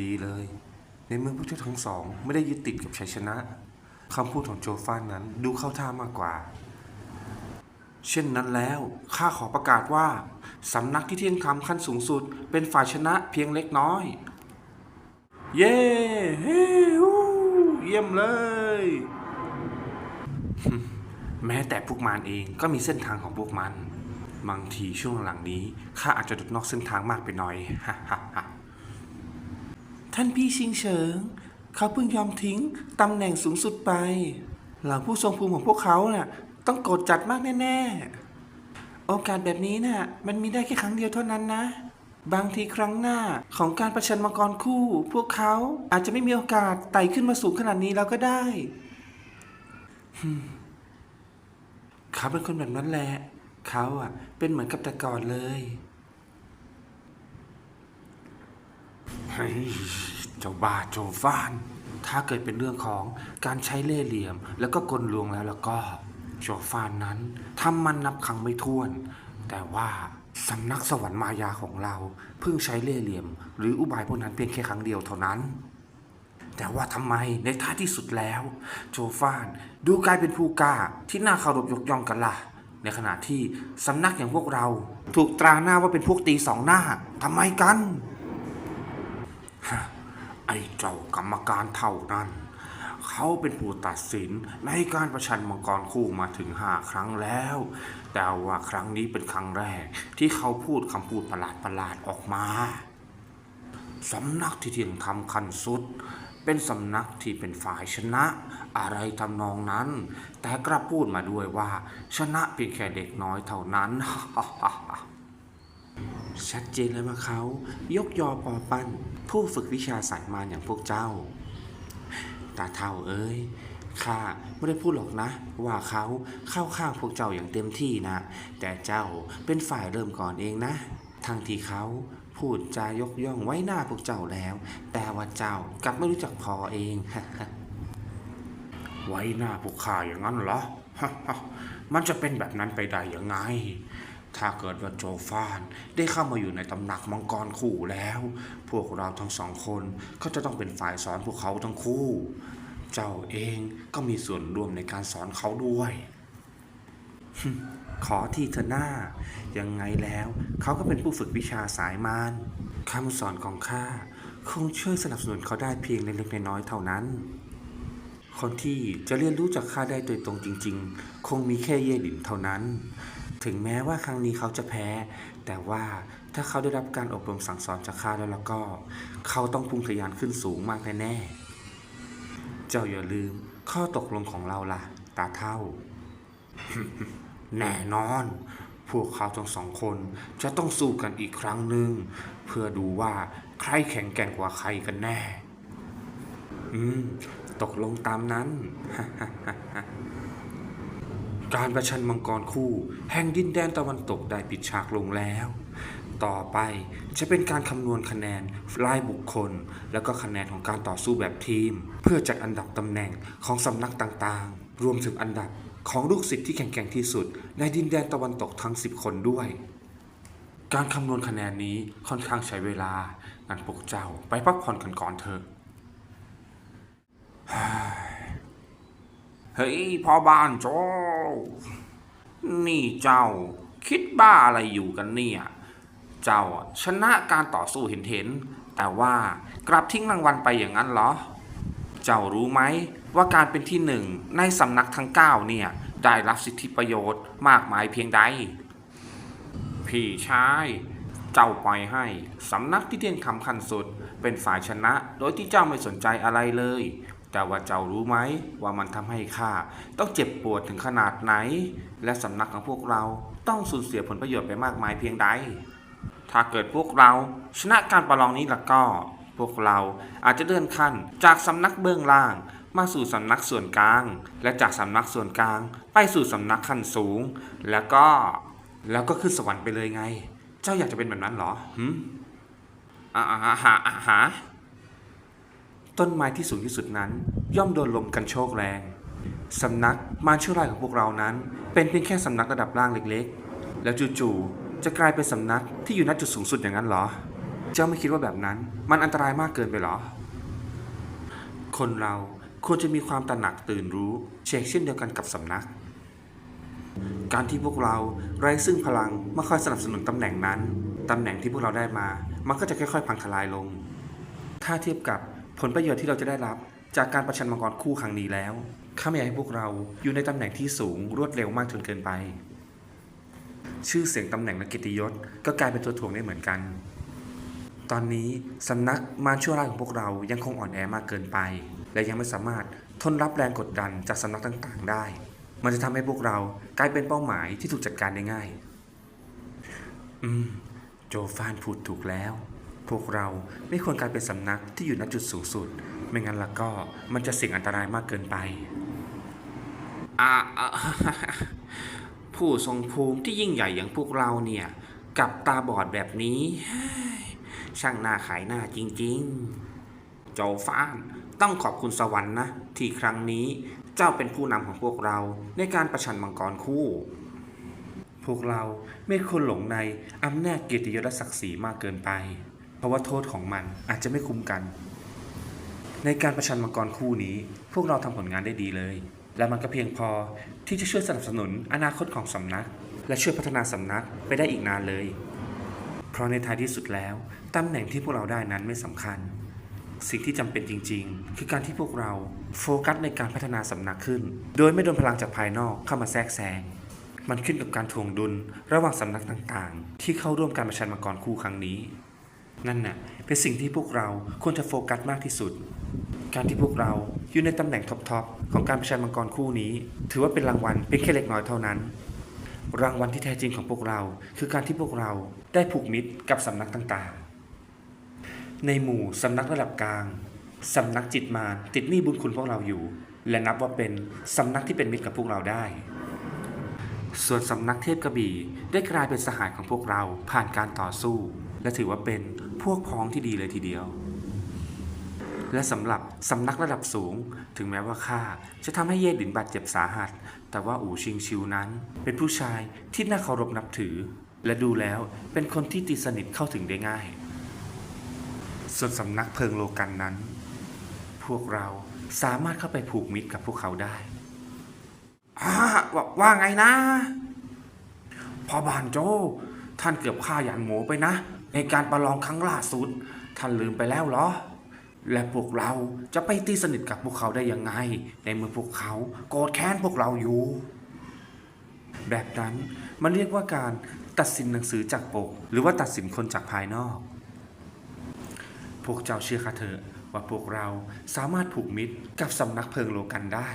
ดีเลย ในเมื่อพวกเจ้าทั้งสอง ไม่ได้ยึดติดกับชัยชนะคำพูดของโจฟานนั้นดูเข้าท่ามากกว่า เช่นนั้นแล้วข้าขอประกาศว่าสำนักที่เที่ยงธรรมขั้นสูงสุด เป็นฝ่ายชนะเพียงเล็กน้อย เย้เฮ้ฮู้เยี่ยมเลย แม้แต่พวกมันเองก็มีเส้นทางของพวกมัน บางทีช่วงหลังนี้ข้าอาจจะดุดนอกเส้นทางมากไปหน่อย ท่านพี่ชิงเฉิง เขาเพิ่งยอมทิ้งตำแหน่งสูงสุดไป เหล่าผู้ทรงภูมิของพวกเขาน่ะ ต้องโกรธจัดมากแน่ๆ โอกาสแบบนี้น่ะ มันมีได้แค่ครั้งเดียวเท่านั้นนะ บางทีครั้งหน้าของการประชันมังกรคู่ พวกเขาอาจจะไม่มีโอกาสไต่ขึ้นมาสูงขนาดนี้แล้วก็ได้เขาเป็นคนแบบนั้นแหละ เขาอะ เป็นเหมือนกับแต่ก่อนเลย เฮ้ยเจ้าบ้าโจฟาน ถ้าเกิดเป็นเรื่องของการใช้เล่ห์เหลี่ยม แล้วก็กลลวงแล้วแล้วก็โจฟานนั้นทำมันนับครั้งไม่ถ้วน แต่ว่าสำนักสวรรค์มายาของเราเพิ่งใช้เล่ห์เหลี่ยม หรืออุบายพวกนั้นเพียงแค่ครั้งเดียวเท่านั้น แต่ว่าทำไมในท้ายที่สุดแล้ว โจฟานดูกลายเป็นผู้กล้าที่น่าเคารพยกย่องกันล่ะ ในขณะที่สำนักอย่างพวกเรา ถูกตราหน้าว่าเป็นพวกตีสองหน้าทำไมกัน ไอ้เจ้ากรรมการเท่านั้น เขาเป็นผู้ตัดสินในการประชันมังกรคู่มาถึงห้าครั้งแล้ว แต่ว่าครั้งนี้เป็นครั้งแรก ที่เขาพูดคำพูดประหลาดประหลาดๆออกมาสำนักที่เที่ยงธรรมคันสุด เป็นสำนักที่เป็นฝ่ายชนะ อะไรทำนองนั้น แต่กลับพูดมาด้วยว่า ชนะเพียงแค่เด็กน้อยเท่านั้น ชัดเจนเลยว่าเขายกยอปอปั้น ผู้ฝึกวิชาสายมารอย่างพวกเจ้า ตาเท่าเอ้ยข้าไม่ได้พูดหรอกนะ ว่าเขาเข้าข้างพวกเจ้าอย่างเต็มที่นะ แต่เจ้าเป็นฝ่ายเริ่มก่อนเองนะทั้งที่เขาพูดจายกย่องไว้หน้าพวกเจ้าแล้ว แต่ว่าเจ้ากลับไม่รู้จักพอเอง ไว้หน้าพวกข้าอย่างนั้นเหรอ มันจะเป็นแบบนั้นไปได้ยังไง ถ้าเกิดว่าโจฟานได้เข้ามาอยู่ในตำหนักมังกรคู่แล้ว พวกเราทั้งสองคนก็จะต้องเป็นฝ่ายสอนพวกเขาทั้งคู่ เจ้าเองก็มีส่วนร่วมในการสอนเขาด้วย ขอทีเถอหน้า ยังไงแล้วเขาก็เป็นผู้ฝึกวิชาสายมารคำสอนของข้าคงช่วยสนับสนุนเขาได้เพียงเล็กๆน้อยๆเท่านั้น คนที่จะเรียนรู้จากข้าได้โดยตรงจริง ๆ คงมีแค่เย่หลินเท่านั้น ถึงแม้ว่าครั้งนี้เขาจะแพ้ แต่ว่าถ้าเขาได้รับการอบรมสั่งสอนจากข้าแล้วแล้วก็ เขาต้องพุ่งทะยานขึ้นสูงมากแน่ๆเจ้าอย่าลืมข้อตกลงของเราล่ะ ตาเท่า แน่นอน พวกเขาทั้งสองคนจะต้องสู้กันอีกครั้งหนึ่งเพื่อดูว่าใครแข็งแกร่งกว่าใครกันแน่ อืม ตกลงตามนั้น การประชันมังกรคู่ แห่งดินแดนตะวันตกได้ปิดฉากลงแล้ว ต่อไปจะเป็นการคำนวณคะแนนรายบุคคล แล้วก็คะแนนของการต่อสู้แบบทีม เพื่อจัดอันดับตำแหน่งของสำนักต่างๆ รวมถึงอันดับของลูกศิษย์ที่แข็งแกร่งที่สุด ในดินแดนตะวันตกทั้ง 10 คนด้วย การคำนวณคะแนนนี้ค่อนข้างใช้เวลางั้นพวกเจ้าไปพักผ่อนกันก่อนเถอะ เฮ้ยพ่อบ้านโจนี่เจ้าคิดบ้าอะไรอยู่กันเนี่ย เจ้าชนะการต่อสู้เห็นเห็น แต่ว่ากลับทิ้งรางวัลไปอย่างนั้นเหรอ เจ้ารู้ไหมว่าการเป็นที่หนึ่งในสำนักทั้งเก้าเนี่ย ได้รับสิทธิประโยชน์มากมายเพียงใด พี่ชายเจ้าปล่อยให้สำนักที่เทียนคำขันสุด เป็นฝ่ายชนะ โดยที่เจ้าไม่สนใจอะไรเลย แต่ว่าเจ้ารู้ไหมว่ามันทำให้ข้าต้องเจ็บปวดถึงขนาดไหน และสำนักของพวกเราต้องสูญเสียผลประโยชน์ไปมากมายเพียงใด ถ้าเกิดพวกเราชนะการประลองนี้แล้วก็ พวกเราอาจจะเลื่อนขั้นจากสำนักเบื้องล่าง มาสู่สำนักส่วนกลาง และจากสำนักส่วนกลาง ไปสู่สำนักขั้นสูง แล้วก็แล้วก็ขึ้นสวรรค์ไปเลยไง เจ้าอยากจะเป็นแบบนั้นเหรอหืมอ่าหาหาอ่าหา ต้นไม้ที่สูงที่สุดนั้น ย่อมโดนลมกันโชกแรงสำนักมารชั่วร้ายของพวกเรานั้น เป็นเพียงแค่สำนักระดับล่างเล็กๆ แล้วจู่ๆจะกลายเป็นสำนักที่อยู่ณจุดสูงสุดอย่างนั้นเหรอ เจ้าไม่คิดว่าแบบนั้น มันอันตรายมากเกินไปหรอ คนเราควรจะมีความตระหนักตื่นรู้เชกเช่นเดียวกันกับสำนัก การที่พวกเราไร้ซึ่งพลังมาคอยสนับสนุนตำแหน่งนั้นตำแหน่งที่พวกเราได้มา มันก็จะค่อยๆ พังทลายลง ถ้าเทียบกับ ผลประโยชน์ที่เราจะได้รับจากการประชันมังกรคู่ครั้งนี้แล้ว ข้าไม่อยากให้พวกเราอยู่ในตำแหน่งที่สูงรวดเร็วมากจนเกินไป ชื่อเสียงตำแหน่งและเกิตติยศก็กลายเป็นตัวถ่วงได้เหมือนกัน ตอนนี้สำนักมารชั่วร้ายของพวกเรายังคงอ่อนแอมากเกินไป และยังไม่สามารถทนรับแรงกดดันจากสำนักต่างๆ ได้ มันจะทำให้พวกเรากลายเป็นเป้าหมายที่ถูกจัดการได้ง่าย อืม โจฟานพูดถูกแล้ว พวกเราไม่ควรกลายเป็นสำนักที่อยู่ณจุดสูงสุด ไม่งั้นแล้วก็มันจะเสี่ยงอันตรายมากเกินไปอ่าอ่าผู้ทรงภูมิที่ยิ่งใหญ่อย่างพวกเราเนี่ยกลับตาบอดแบบนี้เฮ้ยช่างน่าขายหน้าจริงๆโจฟานต้องขอบคุณสวรรค์นะ ที่ครั้งนี้เจ้าเป็นผู้นำของพวกเราในการประชันมังกรคู่ พวกเราไม่ควรหลงในอำนาจเกียรติยศและศักดิ์ศรีมากเกินไปเพ ราะว่าโทษของมันอาจจะไม่คุ้มกัน ในการประชันมังกรคู่นี้ พวกเราทำผลงานได้ดีเลย และมันก็เพียงพอที่จะช่วยสนับสนุนอนาคตของสำนัก และช่วยพัฒนาสำนักไปได้อีกนานเลย เพราะในท้ายที่สุดแล้วตำแหน่งที่พวกเราได้นั้นไม่สำคัญ สิ่งที่จำเป็นจริง ๆ คือการที่พวกเราโฟกัสในการพัฒนาสำนักขึ้น โดยไม่โดนพลังจากภายนอกเข้ามาแทรกแซงมันขึ้นกับการถ่วงดุลระหว่างสำนักต่างๆ ที่เข้าร่วมการประชันมังกรคู่ครั้งนี้ นั่นน่ะเป็นสิ่งที่พวกเราควรจะโฟกัสมากที่สุด การที่พวกเราอยู่ในตำแหน่งท็อปๆของการประชันมังกรคู่นี้ ถือว่าเป็นรางวัลเพียงแค่เล็กน้อยเท่านั้น รางวัลที่แท้จริงของพวกเรา คือการที่พวกเราได้ผูกมิตรกับสำนักต่างๆ ในหมู่สำนักระดับกลางสำนักจิตมาติดหนี้บุญคุณพวกเราอยู่ และนับว่าเป็นสำนักที่เป็นมิตรกับพวกเราได้ ส่วนสำนักเทพกระบี่ได้กลายเป็นสหายของพวกเราผ่านการต่อสู้ และถือว่าเป็นพวกพ้องที่ดีเลยทีเดียว และสำหรับสำนักระดับสูง ถึงแม้ว่าข้าจะทำให้เย่หลินบาดเจ็บสาหัส แต่ว่าอู่ชิงชิวนั้น เป็นผู้ชายที่น่าเคารพนับถือ และดูแล้วเป็นคนที่ตีสนิทเข้าถึงได้ง่าย ส่วนสำนักเพิงโลกันนั้น พวกเราสามารถเข้าไปผูกมิตรกับพวกเขาได้วว่าไงนะ พอบานโจ ท่านเกือบฆ่าหยันหมูไปนะ ในการประลองครั้งล่าสุดท่านลืมไปแล้วเหรอ และพวกเราจะไปตีสนิทกับพวกเขาได้ยังไง ในเมื่อพวกเขาโกรธแค้นพวกเราอยู่ แบบนั้นมันเรียกว่าการตัดสินหนังสือจากปก หรือว่าตัดสินคนจากภายนอก พวกเจ้าเชื่อข้าเถอะว่าพวกเราสามารถผูกมิตรกับสำนักเพลิงโลกันได้